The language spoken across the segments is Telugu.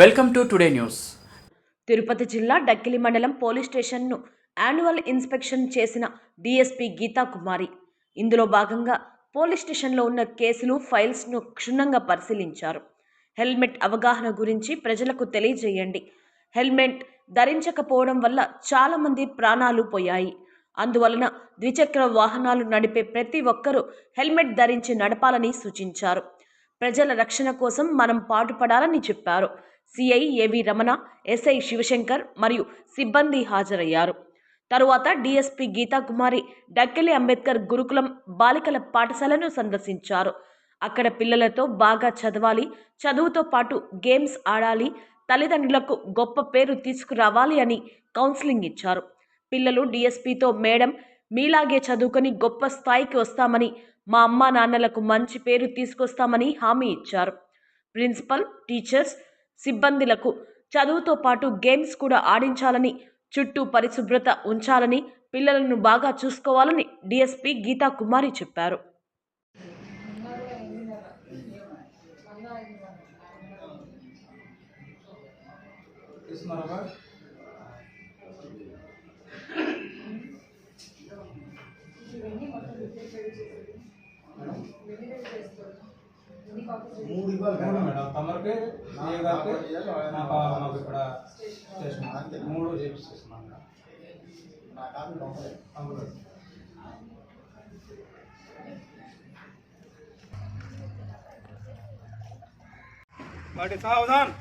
Welcome to today news. Tirupati జిల్లా డక్కిలి మండలం పోలీస్ స్టేషన్ను యాన్యువల్ ఇన్స్పెక్షన్ చేసిన డీఎస్పీ గీతా కుమారి. ఇందులో భాగంగా పోలీస్ స్టేషన్లో ఉన్న కేసులు ఫైల్స్ను క్షుణ్ణంగా పరిశీలించారు. హెల్మెట్ అవగాహన గురించి ప్రజలకు తెలియజేయండి. హెల్మెట్ ధరించకపోవడం వల్ల చాలామంది ప్రాణాలు పోయాయి. అందువలన ద్విచక్ర వాహనాలు నడిపే ప్రతి ఒక్కరూ హెల్మెట్ ధరించి నడపాలని సూచించారు. ప్రజల రక్షణ కోసం మనం పాటుపడాలని చెప్పారు. సిఐ ఏవి రమణ ఎస్ఐ శివశంకర్ మరియు సిబ్బంది హాజరయ్యారు. తరువాత డిఎస్పి గీతాకుమారి డక్కెలి అంబేద్కర్ గురుకులం బాలికల పాఠశాలను సందర్శించారు. అక్కడ పిల్లలతో బాగా చదవాలి చదువుతో పాటు గేమ్స్ ఆడాలి తల్లిదండ్రులకు గొప్ప పేరు తీసుకురావాలి అని కౌన్సిలింగ్ ఇచ్చారు. పిల్లలు డిఎస్పితో మేడం మీలాగే చదువుకొని గొప్ప స్థాయికి వస్తామని మా అమ్మా నాన్నలకు మంచి పేరు తీసుకొస్తామని హామీ ఇచ్చారు. ప్రిన్సిపల్ టీచర్స్ సిబ్బందిలకు చదువుతో పాటు గేమ్స్ కూడా ఆడించాలని చుట్టూ పరిశుభ్రత ఉంచాలని పిల్లలను బాగా చూసుకోవాలని డీఎస్పీ గీతా కుమారి చెప్పారు. తీసుకున్నారా మూడు ఇవ్వాలి మేడం తమరికి ఏ గారికి నాకు మాకు ఇక్కడ స్టేషన్ మూడు చేపిస్తున్నాను అవును వాటి సావధాన్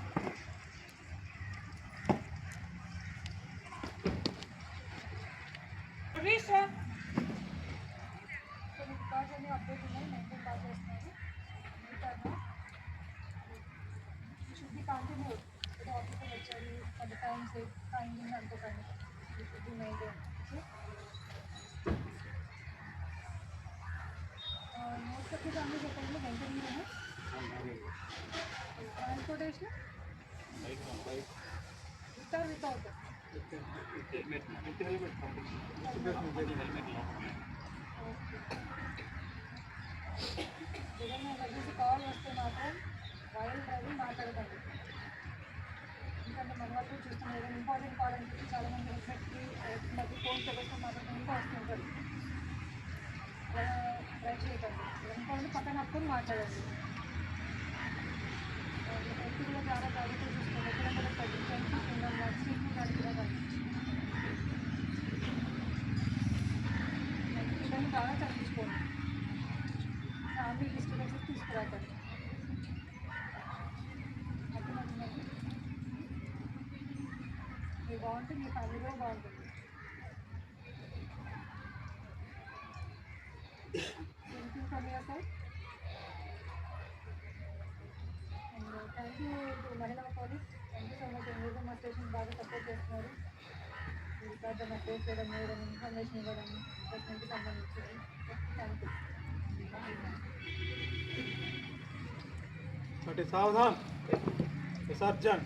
family చెప్పండి వెంటనే ట్రాన్స్పోర్టేషన్ విత్ ఆర్ వితౌట్ ఏదైనా ఎమర్జెన్సీ కాల్ వస్తే మాత్రం వైల్ డ్రైవింగ్ మాట్లాడకండి ఎందుకంటే మన వరకు చూస్తున్నాం పక్కన పట్టుకొని మాట్లాడండి హెల్త్ కూడా చాలా జాగ్రత్తగా చూసుకోండి ఎక్కడెక్కడ తగ్గించండి కింద సీట్లు నడిపినకండి పిల్లల్ని బాగా చదివించుకోండి ఫ్యామిలీ డిస్టర్బెన్సెస్ తీసుకురాకండి మీరు బాగుంటే మీ ఫ్యామిలీ కూడా బాగుంటుంది. Anything and thank you to మహిళా police thank you so much మీరు మా స్టేషన్ బాగా సపోర్ట్ చేస్తున్నారు ఇంకా మా ఫేస్ చేయడం వేయడం ఇన్ఫర్మేషన్ ఇవ్వడం ప్రశ్నకి సంబంధించి థ్యాంక్ యూ వాటి సావధాన్ విసర్జన్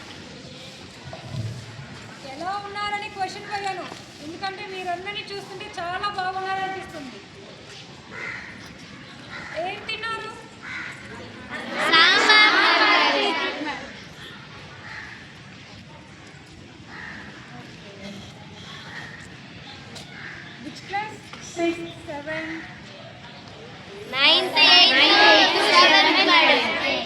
నైన్త్ ఎయిత్ సెవెంత్ మేడం చెప్పండి.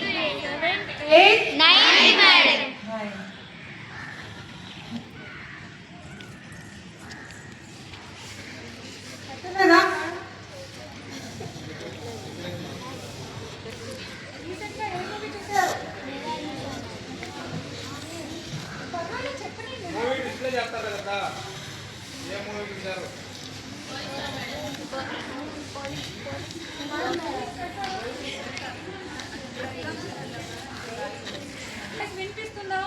ఏ మూవీ చూసారు వినిపిస్తుందా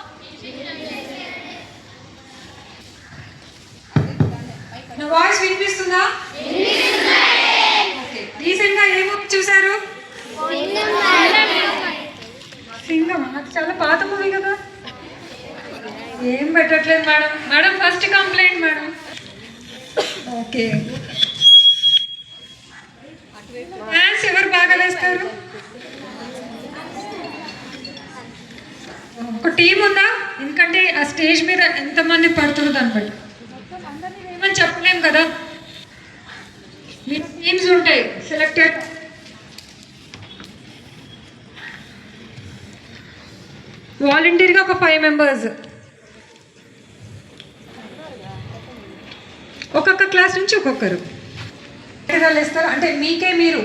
నా వాయిస్ వినిపిస్తుందా? రీసెంట్గా ఏ మూవీ చూసారు సింగం. నాకు చాలా పాత మూవీ కదా. ఏం పెట్టట్లేదు madam. Madam first complaint madam. Okay. వేస్తారు ఒక టీం ఉందా? ఎందుకంటే ఆ స్టేజ్ మీద ఎంతమంది పడుతున్నారు దాన్ని బట్టి. ఏమని చెప్పలేం కదా? మీ టీమ్స్ ఉంటాయి సెలెక్టెడ్ వాలంటీర్గా ఒక ఫైవ్ మెంబర్స్ ఒక్కొక్క క్లాస్ నుంచి ఒక్కొక్కరు. ఇస్తారు అంటే మీకే మీరు.